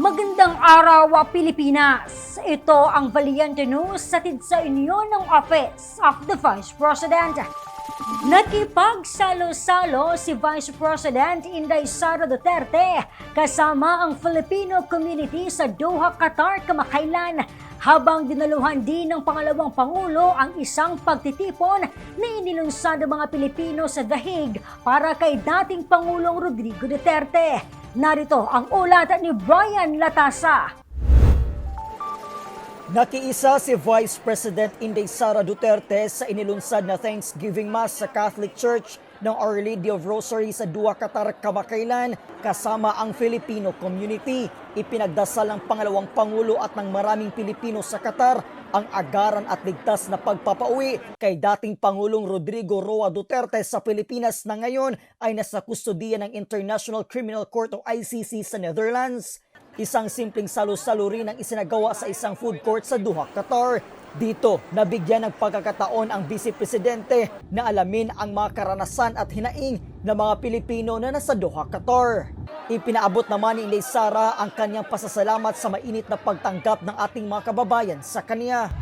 Magandang araw, ah, Pilipinas! Ito ang Valiente News satid sa inyo ng Office of the Vice President. Nakipagsalo-salo si Vice President Inday Sara Duterte kasama ang Filipino community sa Doha, Qatar kamakailan habang dinaluhan din ng pangalawang Pangulo ang isang pagtitipon na inilunsad ng mga Pilipino sa Hague para kay dating Pangulong Rodrigo Duterte. Narito ang ulat ni Brian Latasa. Nakiisa si Vice President Inday Sara Duterte sa inilunsad na Thanksgiving Mass sa Catholic Church ng Our Lady of Rosary sa Dua Qatar kamakailan kasama ang Filipino community. Ipinagdasal ng pangalawang Pangulo at ng maraming Pilipino sa Qatar ang agaran at ligtas na pagpapauwi kay dating Pangulong Rodrigo Roa Duterte sa Pilipinas na ngayon ay nasa kustodiya ng International Criminal Court o ICC sa Netherlands. Isang simpleng salo-salo rin ang isinagawa sa isang food court sa Doha, Qatar. Dito, nabigyan ng pagkakataon ang Vice Presidente na alamin ang mga karanasan at hinaing ng mga Pilipino na nasa Doha, Qatar. Ipinaabot naman ni Inday Sara ang kanyang pasasalamat sa mainit na pagtanggap ng ating mga kababayan sa kanya.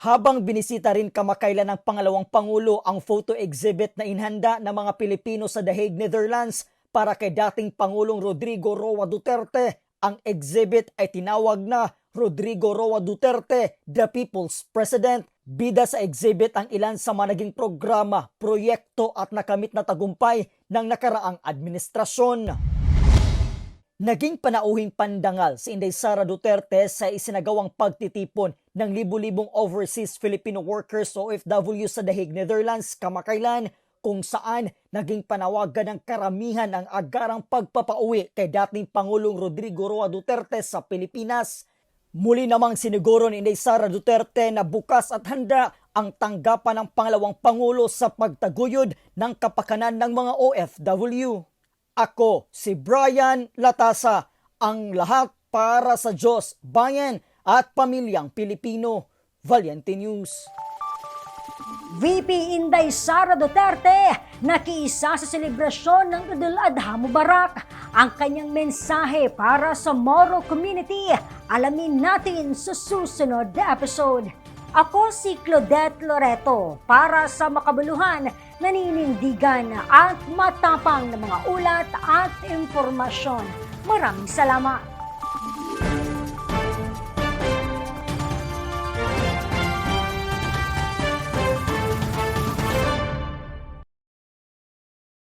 Habang binisita rin kamakailan ng pangalawang Pangulo ang photo exhibit na inhanda ng mga Pilipino sa The Hague, Netherlands para kay dating Pangulong Rodrigo Roa Duterte, ang exhibit ay tinawag na Rodrigo Roa Duterte, the People's President. Bida sa exhibit ang ilan sa mga naging programa, proyekto at nakamit na tagumpay ng nakaraang administrasyon. Naging panauhing pandangal si Inday Sara Duterte sa isinagawang pagtitipon ng libu-libong overseas Filipino workers o OFW sa Hague, Netherlands kamakailan kung saan naging panawagan ng karamihan ang agarang pagpapauwi kay dating Pangulong Rodrigo Roa Duterte sa Pilipinas. Muli namang siniguro ni Sara Duterte na bukas at handa ang tanggapan ng pangalawang Pangulo sa pagtaguyod ng kapakanan ng mga OFW. Ako si Brian Latasa, ang lahat para sa Diyos, bayan at pamilyang Pilipino. Valiente News. VP Inday Sara Duterte nakiisa sa selebrasyon ng Idul Adha Mubarak. Ang kanyang mensahe para sa Moro community, alamin natin sa susunod na episode. Ako si Claudette Loreto para sa makabuluhan, naninindigan at matapang na mga ulat at impormasyon. Maraming salamat!